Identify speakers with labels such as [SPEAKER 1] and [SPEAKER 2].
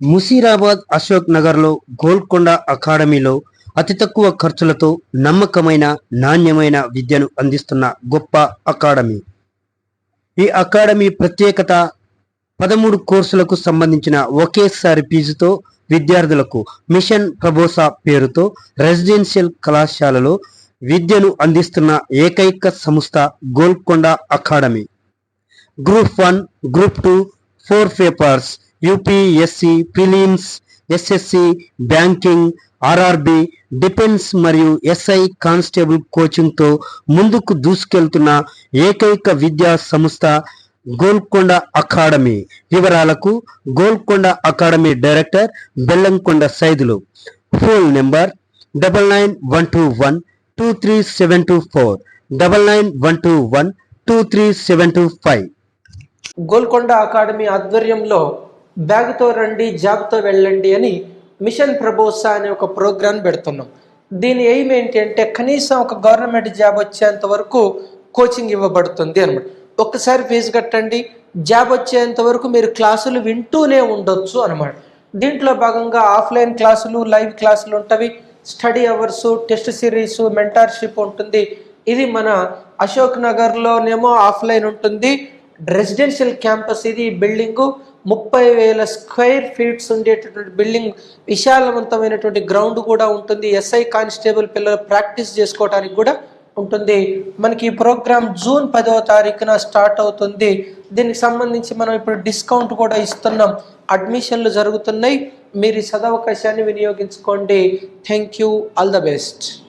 [SPEAKER 1] ముసీరాబాద్ అశోక్ నగర్లో గోల్కొండ అకాడమీలో అతి తక్కువ ఖర్చులతో నమ్మకమైన నాణ్యమైన విద్యను అందిస్తున్న గొప్ప అకాడమీ. ఈ అకాడమీ ప్రత్యేకత పదమూడు కోర్సులకు సంబంధించిన ఒకేసారి ఫీజుతో విద్యార్థులకు మిషన్ ప్రబోసా పేరుతో రెసిడెన్షియల్ కళాశాలలో విద్యను అందిస్తున్న ఏకైక సంస్థ Golconda academy. Group one group two four papers UPSC prelims SSC banking RRB defence మరియు ఎస్ఐ కానిస్టేబుల్ కోచింగ్తో ముందుకు దూసుకెళ్తున్న ఏకైక విద్యా సంస్థ గోల్కొండ అకాడమీ. వివరాలకు Golconda academy director Bellamkonda Saidulu. Phone number double nine one two one two three seven two four. Double nine one two one two three seven two five.
[SPEAKER 2] Golconda academy ఆధ్వర్యంలో బ్యాగ్తో రండి జాబ్తో వెళ్ళండి అని మిషన్ ప్రబోసా అనే ఒక programme పెడుతున్నాం. దీని aim ఏంటి అంటే కనీసం ఒక గవర్నమెంట్ జాబ్ వచ్చేంత వరకు కోచింగ్ ఇవ్వబడుతుంది అనమాట ఒక్కసారి ఫీజు కట్టండి జాబ్ వచ్చేంత వరకు మీరు క్లాసులు వింటూనే ఉండొచ్చు అనమాట దీంట్లో భాగంగా ఆఫ్లైన్ క్లాసులు లైవ్ క్లాసులు ఉంటవి study hours test series mentorship ఉంటుంది. ఇది మన అశోక్ నగర్లోనేమో ఆఫ్లైన్ ఉంటుంది. రెసిడెన్షియల్ క్యాంపస్ ఇది. బిల్డింగు ముప్పై వేల స్క్వేర్ ఫీట్స్ ఉండేటటువంటి బిల్డింగ్ విశాలవంతమైనటువంటి గ్రౌండ్ కూడా ఉంటుంది. ఎస్ఐ కానిస్టేబుల్ పిల్లలు ప్రాక్టీస్ చేసుకోవడానికి కూడా ఉంటుంది. మనకి ఈ ప్రోగ్రామ్ జూన్ పదవ తారీఖున స్టార్ట్ అవుతుంది. దీనికి సంబంధించి మనం ఇప్పుడు డిస్కౌంట్ కూడా ఇస్తున్నాం. అడ్మిషన్లు జరుగుతున్నాయి. మీరు ఈ సదవకాశాన్ని వినియోగించుకోండి. Thank you. All the best.